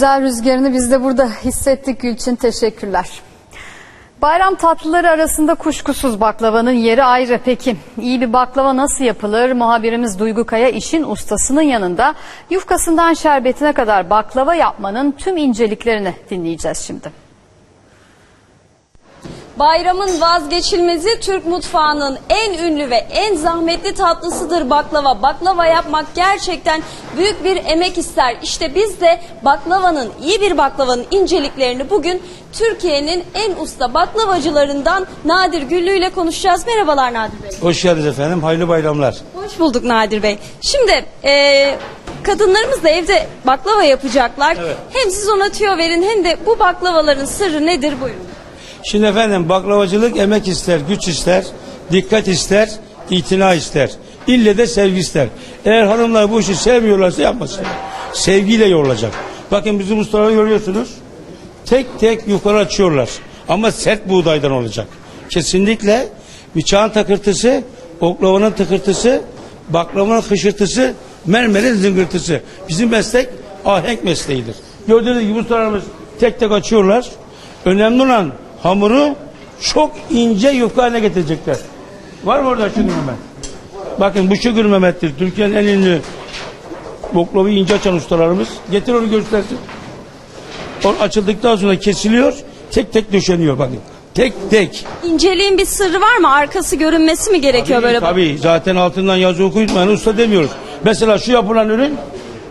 Güzel rüzgarını biz de burada hissettik Gülçin. Teşekkürler. Bayram tatlıları arasında kuşkusuz baklavanın yeri ayrı. Peki iyi bir baklava nasıl yapılır? Muhabirimiz Duygu Kaya işin ustasının yanında yufkasından şerbetine kadar baklava yapmanın tüm inceliklerini dinleyeceğiz şimdi. Bayramın vazgeçilmezi Türk mutfağının en ünlü ve en zahmetli tatlısıdır baklava. Baklava yapmak gerçekten büyük bir emek ister. İşte biz de baklavanın, iyi bir baklavanın inceliklerini bugün Türkiye'nin en usta baklavacılarından Nadir Güllü ile konuşacağız. Merhabalar Nadir Bey. Hoş geldiniz efendim. Hayırlı bayramlar. Hoş bulduk Nadir Bey. Şimdi e, kadınlarımız da evde baklava yapacaklar. Evet. Hem siz ona tüyo verin hem de bu baklavaların sırrı nedir buyurun. Şimdi efendim baklavacılık emek ister, güç ister, dikkat ister, itina ister. İlle de sevgi ister. Eğer hanımlar bu işi sevmiyorlarsa yapmasın. Sevgiyle yorulacak. Bakın bizim ustaları görüyorsunuz. Tek tek yukarı açıyorlar. Ama sert buğdaydan olacak. Kesinlikle bıçağın takırtısı, oklavanın tıkırtısı, baklavanın hışırtısı, mermerin zıngırtısı. Bizim meslek ahenk mesleğidir. Gördüğünüz gibi ustalarımız tek tek açıyorlar. Önemli olan hamuru çok ince yufka haline getirecekler. Var mı orada Şükür Mehmet? Bakın bu Şükür Mehmet'tir. Türkiye'nin en ünlü baklavayı ince açan ustalarımız. Getir onu göstersin. O açıldıktan sonra kesiliyor, tek tek döşeniyor bakın. Tek tek. İnceliğin bir sırrı var mı? Arkası görünmesi mi gerekiyor böyle? Tabii zaten altından yazı okuyutmayan usta demiyoruz. Mesela şu yapılan ürün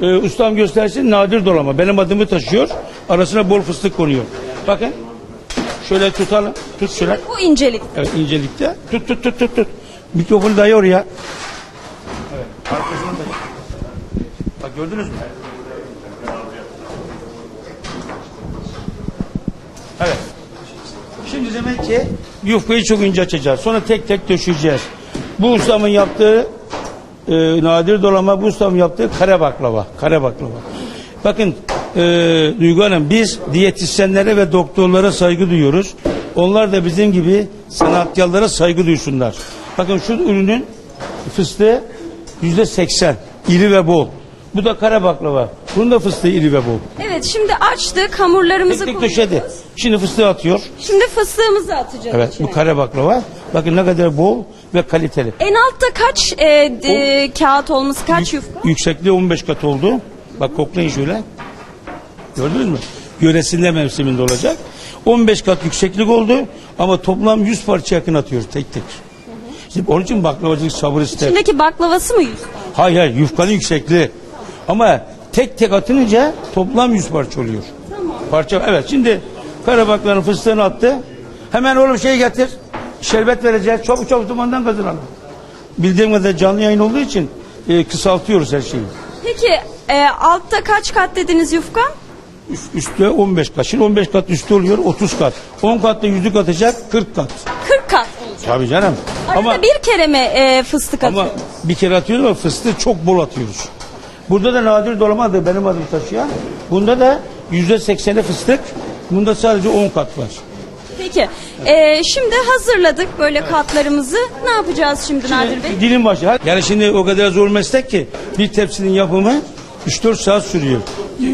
e, ustam göstersin nadir dolama. Benim adımı taşıyor. Arasına bol fıstık konuyor. Bakın. Şöyle tutalım. Tut şöyle. Bu incelik. Evet incelikte. Tut tut tut tut tut. Mikrofonu dayı oraya. Evet. Arkasını da. Bak gördünüz mü? Evet. Şimdi demek ki yufkayı çok ince açacağız. Sonra tek tek döşeyeceğiz. Bu ustamın yaptığı e, nadir dolama bu ustamın yaptığı kare baklava. Kare baklava. Bakın e, Duygu Hanım biz diyetisyenlere ve doktorlara saygı duyuyoruz. Onlar da bizim gibi sanatkarlara saygı duysunlar. Bakın şu ürünün fıstığı yüzde seksen iri ve bol. Bu da kare baklava. Bunun da fıstığı iri ve bol. Evet şimdi açtık hamurlarımızı Tek tek koyuyoruz. döşedi. Şimdi fıstığı atıyor. Şimdi fıstığımızı atacağız Evet içine. bu kare baklava. Bakın ne kadar bol ve kaliteli. En altta kaç e, e, kağıt olması, kaç yufka? Yüksekliği 15 kat oldu. Bak koklayın şöyle. Gördünüz mü? Yöresinde mevsiminde olacak. 15 kat yükseklik oldu ama toplam 100 parça yakın atıyoruz tek tek. Şimdi onun için baklavacılık sabır ister. İçindeki baklavası mı? Hayır hayır yufkanın yüksekliği. Ama tek tek atınca toplam 100 parça oluyor. Parça evet şimdi kara baklavanın fıstığını attı. Hemen oğlum şey getir. Şerbet vereceğiz. Çabuk çabuk dumandan kazanalım. Bildiğim kadarıyla canlı yayın olduğu için e, kısaltıyoruz her şeyi. Peki e, altta kaç kat dediniz yufka? Üst, üstte 15 kat. Şimdi 15 kat üstü oluyor 30 kat. 10 katta yüzlük atacak 40 kat. 40 kat olacak. Tabii canım. Arada Ama, bir kere mi e, fıstık ama atıyor? bir kere atıyoruz ama fıstığı çok bol atıyoruz. Burada da nadir dolamadır benim adım taşıyan. Bunda da yüzde sekseni fıstık. Bunda sadece 10 kat var. Peki e, şimdi hazırladık böyle katlarımızı. Ne yapacağız şimdi Nadir Bey? Dilim başı. Yani şimdi o kadar zor meslek ki bir tepsinin yapımı 3-4 saat sürüyor.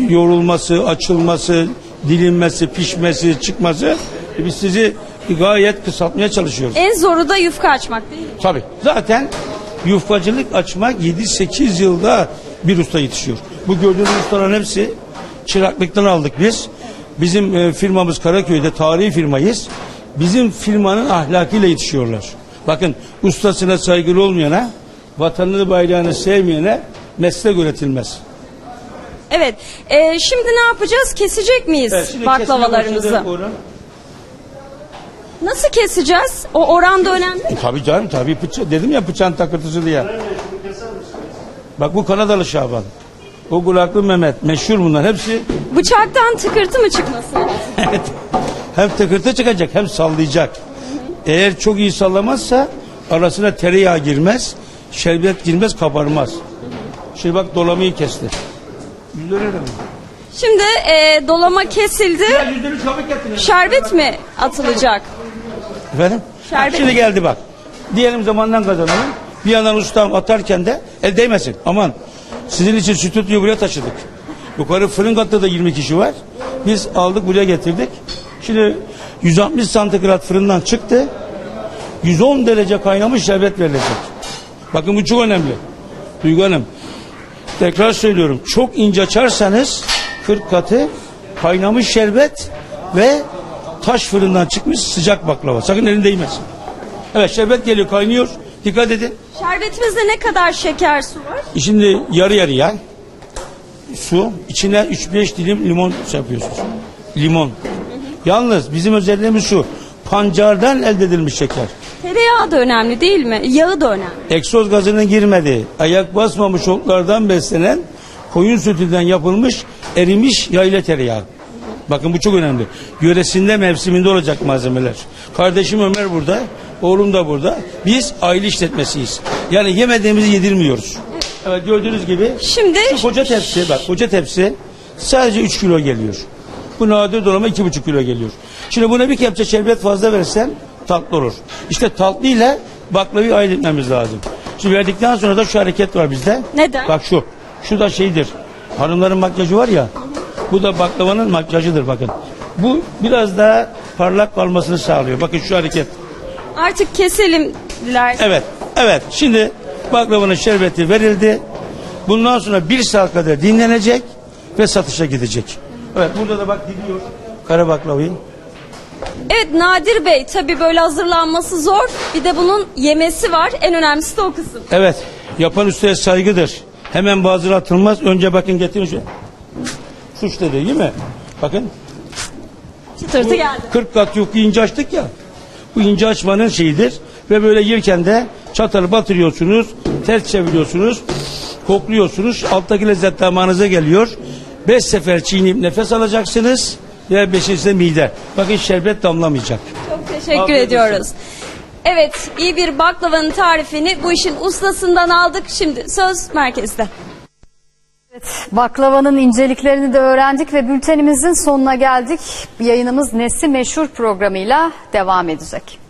Yorulması, açılması, dilinmesi, pişmesi, çıkması. E Biz sizi gayet kısaltmaya çalışıyoruz. En zoru da yufka açmak değil mi? Tabii. Zaten yufkacılık açmak 7-8 yılda bir usta yetişiyor. Bu gördüğünüz ustaların hepsi çıraklıktan aldık biz. Bizim e, firmamız Karaköy'de tarihi firmayız. Bizim firmanın ahlakıyla yetişiyorlar. Bakın ustasına saygılı olmayana, vatanını bayrağını sevmeyene meslek öğretilmez. Evet. e, şimdi ne yapacağız? Kesecek miyiz Evet, şimdi baklavalarımızı? kesime başladı Orhan. Nasıl keseceğiz? O oran da önemli. E, tabii canım tabii bıça dedim ya bıçağın takırtısı diye. Bak bu Kanadalı Şaban. O kulaklı Mehmet. Meşhur bunlar. Hepsi Bıçaktan tıkırtı mı çıkması lazım? Evet. Hem tıkırtı çıkacak hem sallayacak. Eğer çok iyi sallamazsa arasına tereyağı girmez, şerbet girmez, kabarmaz. Şimdi bak dolamayı kesti. Mi? Şimdi e, dolama kesildi. Ya çabuk getirin. Şerbet mi atılacak? Efendim? Şerbet. Şimdi geldi bak. Diyelim zamandan kazanalım. Bir yandan ustam atarken de el değmesin. Aman. Sizin için stüdyoyu buraya taşıdık. Yukarı fırın katta da 20 kişi var. Biz aldık buraya getirdik. Şimdi 160 santigrat fırından çıktı. 110 derece kaynamış şerbet verilecek. Bakın bu çok önemli. Duygu Hanım. Tekrar söylüyorum. Çok ince açarsanız 40 katı kaynamış şerbet ve taş fırından çıkmış sıcak baklava. Sakın elin değmesin. Evet şerbet geliyor kaynıyor. Dikkat edin. Şerbetimizde ne kadar şeker su var? Şimdi yarı yarıya su içine 3-5 dilim limon şey yapıyorsunuz. Limon. Yalnız bizim özelliğimiz şu. Pancardan elde edilmiş şeker. Tereyağı da önemli değil mi? Yağı da önemli. egzoz gazının girmediği, ayak basmamış otlardan beslenen koyun sütünden yapılmış erimiş yayla tereyağı. Bakın bu çok önemli. Yöresinde mevsiminde olacak malzemeler. Kardeşim Ömer burada, oğlum da burada. Biz aile işletmesiyiz. Yani yemediğimizi yedirmiyoruz. Evet gördüğünüz gibi Şimdi şu koca tepsi bak koca tepsi sadece 3 kilo geliyor. Bu nadir dolama 2,5 kilo geliyor. Şimdi buna bir kepçe şerbet fazla versen tatlı olur. İşte tatlı ile baklavayı ayırt etmemiz lazım. Şimdi verdikten sonra da şu hareket var bizde. Neden? Bak şu. Şu da şeydir. Hanımların makyajı var ya. Bu da baklavanın makyajıdır bakın. Bu biraz daha parlak kalmasını sağlıyor. Bakın şu hareket. artık keselim diler. Evet, evet. Şimdi baklavanın şerbeti verildi. Bundan sonra bir saat kadar dinlenecek ve satışa gidecek. Evet, burada da bak gidiyor kara baklavayı. Evet Nadir Bey tabii böyle hazırlanması zor. Bir de bunun yemesi var. En önemlisi de o kısım. Evet, yapan ustaya saygıdır. Hemen bazıları atılmaz. Önce bakın getirin şu. Suç dedi değil mi? Bakın Çıtırtı geldi. 40 kat yok ince açtık ya. Bu ince açmanın şeyidir. Ve böyle yerken de çatalı batırıyorsunuz, ters çeviriyorsunuz, kokluyorsunuz. Alttaki lezzet damağınıza geliyor. Beş sefer çiğneyip nefes alacaksınız ve beşincisi mide. Bakın şerbet damlamayacak. Çok teşekkür Afiyet ediyoruz. Evet iyi bir baklavanın tarifini bu işin ustasından aldık. Şimdi söz merkezde. Baklavanın inceliklerini de öğrendik ve bültenimizin sonuna geldik. Yayınımız Nesi Meşhur programıyla devam edecek.